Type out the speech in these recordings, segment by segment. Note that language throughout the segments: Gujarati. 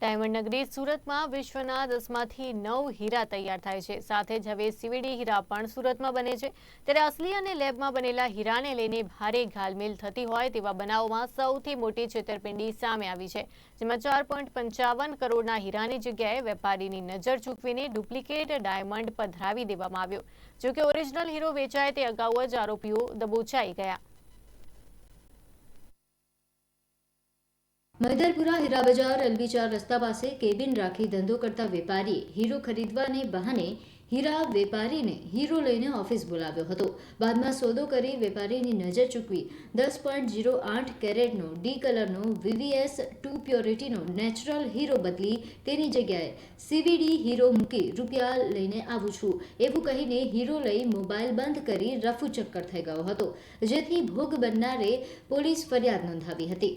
ડાયમંડ નગરી સુરતમાં વિશ્વના દસમાંથી નવ હીરા તૈયાર થાય છે. સાથે જ હવે સીવીડી હીરા પણ સુરતમાં બને છે. ત્યારે અસલી અને લેબમાં બનેલા હીરાને લઈને ભારે ઘાલમેલ થતી હોય તેવા બનાવોમાં સૌથી મોટી છેતરપિંડી સામે આવી છે, જેમાં ચાર પોઈન્ટ પંચાવન કરોડના હીરાની જગ્યાએ વેપારીની નજર ચૂકવીને ડુપ્લિકેટ ડાયમંડ પધરાવી દેવામાં આવ્યો. જોકે ઓરિજિનલ હીરો વેચાય તે અગાઉ જ આરોપીઓ દબોચાઈ ગયા. મૈદરપુરા હીરા બજાર એલબી ચાર રસ્તા પાસે કેબિન રાખી ધંધો કરતા વેપારીએ હીરો ખરીદવાને બહાને હીરા વેપારીને હીરો લઈને ઓફિસ બોલાવ્યો હતો. બાદમાં સોદો કરી વેપારીની નજર ચૂકવી દસ પોઈન્ટ જીરો આઠ કેરેટનો ડી કલરનો વીવીએસ ટુ પ્યોરિટીનો નેચરલ હીરો બદલી તેની જગ્યાએ સીવીડી હીરો મૂકી રૂપિયા લઈને આવું છું. એવું કહીને હીરો લઈ મોબાઈલ બંધ કરી રફુ ચક્કર થઈ ગયો હતો, જેથી ભોગ બનનારે પોલીસ ફરિયાદ નોંધાવી હતી.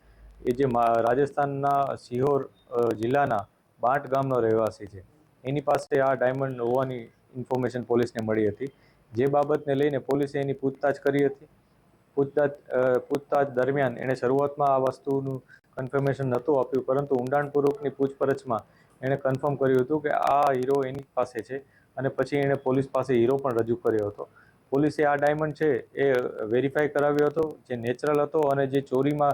એ જે રાજસ્થાનના સિહોર જિલ્લાના બાંટ ગામનો રહેવાસી છે. એની પાસે આ ડાયમંડ હોવાની ઇન્ફોર્મેશન પોલીસને મળી હતી. જે બાબતને લઈને પોલીસે એની પૂછતાછ કરી હતી. પૂછતાછ પૂછતાછ દરમિયાન એણે શરૂઆતમાં આ વસ્તુનું કન્ફર્મેશન નહોતું આપ્યું, પરંતુ ઊંડાણપૂર્વકની પૂછપરછમાં એણે કન્ફર્મ કર્યું હતું કે આ હીરો એની પાસે છે અને પછી એણે પોલીસ પાસે હીરો પણ રજૂ કર્યો હતો. પોલીસે આ ડાયમંડ છે એ વેરીફાઈ કરાવ્યો હતો, જે નેચરલ હતો અને જે ચોરીમાં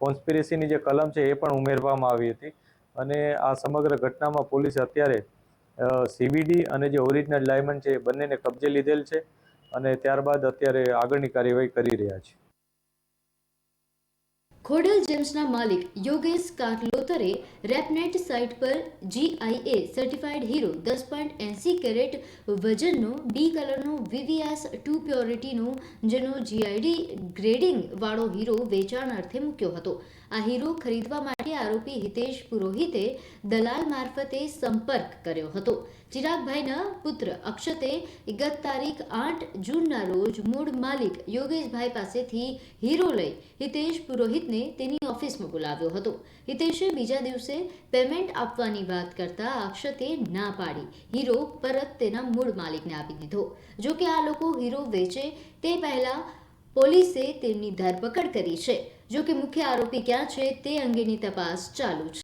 કોન્સ્પિરેસીની જે કલમ છે એ પણ ઉમેરવામાં આવી હતી. અને આ સમગ્ર ઘટનામાં પોલીસ અત્યારે સીવીડી અને જે ઓરિજિનલ ડાયમંડ છે એ બંનેને કબજે લીધેલ છે અને ત્યારબાદ અત્યારે આગળની કાર્યવાહી કરી રહ્યા છે. ખોડલ જેમ્સના માલિક યોગેશ કાટલોતરે રેપનેટ સાઇટ પર જીઆઈએ સર્ટિફાઇડ હીરો દસ પોઈન્ટ એંસી કેરેટ વજનનો ડી કલરનો વીવીએસ ટુ પ્યોરિટીનો, જેનો જીઆઈડી ગ્રેડિંગ વાળો હીરો વેચાણ અર્થે મૂક્યો હતો. આ હીરો ખરીદવા માટે આરોપી હિતેશ પુરોહિતે દલાલ મારફતે સંપર્ક કર્યો હતો. ચિરાગભાઈના પુત્ર અક્ષતે ગત તારીખ આઠ જૂનના રોજ મૂળ માલિક યોગેશભાઈ પાસેથી હીરો લઈ હિતેશ પુરોહિતને તેની ઓફિસમાં બોલાવ્યો હતો. હિતેશે બીજા દિવસે પેમેન્ટ આપવાની વાત કરતા અક્ષતે ના પાડી હીરો પરત તેના મૂળ માલિકને આપી દીધો. જોકે આ લોકો હીરો વેચે તે પહેલાં પોલીસે તેમની ધરપકડ કરી છે. જો કે મુખ્ય આરોપી ક્યાં છે તે અંગેની તપાસ ચાલુ છે.